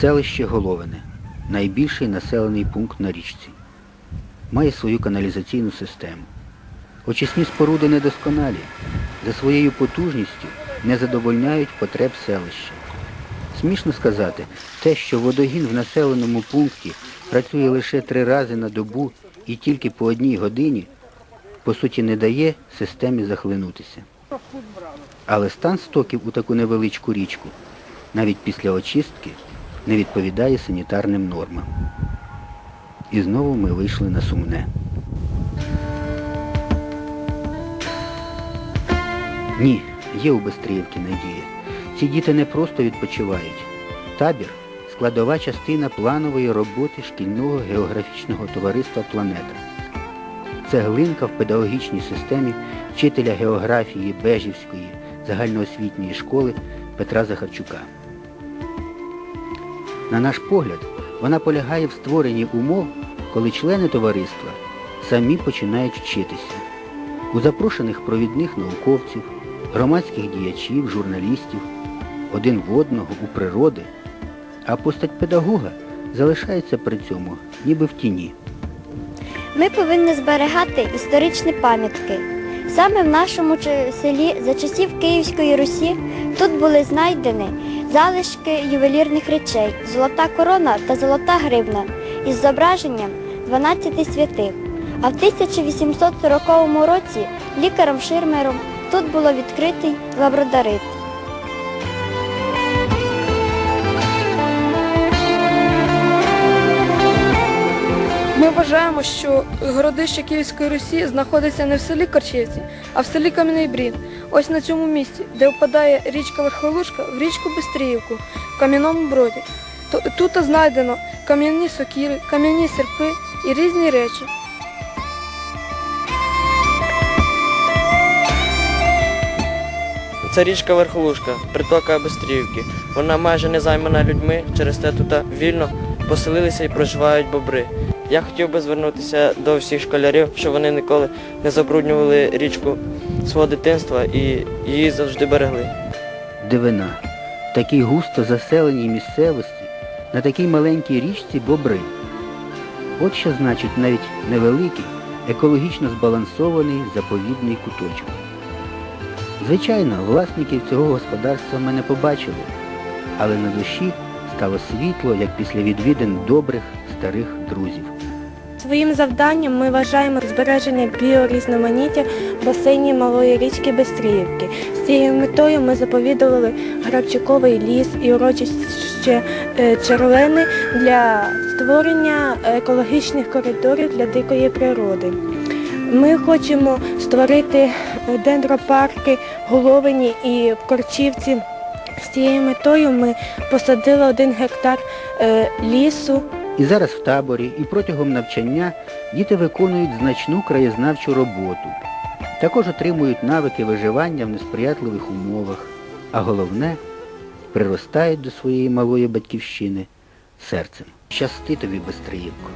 Селище Головине найбільший населений пункт на річці. Має свою каналізаційну систему. Очисні споруди недосконалі, за своєю потужністю не задовольняють потреб селища. Смішно сказати, те, що водогін в населеному пункті працює лише три рази на добу і тільки по одній годині, по суті не дає системі захлинутися. Але стан стоків у таку невеличку річку, навіть після очистки, не відповідає санітарним нормам. І знову ми вийшли на сумне. Ні, є у Бестріївки надія. Ці діти не просто відпочивають. Табір складова частина планової роботи шкільного географічного товариства Планета. Це глинка в педагогічній системі вчителя географії Бежівської загальноосвітньої школи Петра Захарчука. На наш погляд, вона полягає в створенні умов, коли члени товариства самі починають вчитися. У запрошених провідних науковців, громадських діячів, журналістів, один в одного у природи, а постать педагога залишається при цьому ніби в тіні. Ми повинні зберігати історичні пам'ятки. Саме в нашому селі за часів Київської Русі тут були знайдені залишки ювелірних речей, золота корона та золота гривна із зображенням 12 святих. А в 1840 році лікарем Ширмером тут було відкритий лабрадорит. Вважаємо, що городище Київської Русі знаходиться не в селі Корчівці, а в селі Кам'яний Брід. Ось на цьому місці, де впадає річка Верхолушка в річку Бестріївку в Кам'яному Броді. Тут знайдено кам'яні сокіри, кам'яні серпи і різні речі. Це річка Верхолушка, притока Бестрівки. Вона майже не займана людьми, через те тут вільно поселилися і проживають бобри. Я хотів би звернутися до всіх школярів, щоб вони ніколи не забруднювали річку свого дитинства і її завжди берегли. Дивина. В такій густо заселеній місцевості, на такій маленькій річці бобри. От що значить навіть невеликий, екологічно збалансований заповідний куточок. Звичайно, власників цього господарства ми не побачили, але на душі стало світло, як після відвідин добрих старих друзів. Своїм завданням ми вважаємо збереження біорізноманіття в басейні малої річки Бестріївки. З цією метою ми заповідували Грабчиковий ліс і урочище е, Червини для створення екологічних коридорів для дикої природи. Ми хочемо створити дендропарки Головині і Корчівці. З цією метою ми посадили один гектар е, лісу. І зараз в таборі і протягом навчання діти виконують значну краєзнавчу роботу. Також отримують навики виживання в несприятливих умовах, а головне приростають до своєї малої батьківщини серцем. Щасти тобі, Бестриївко!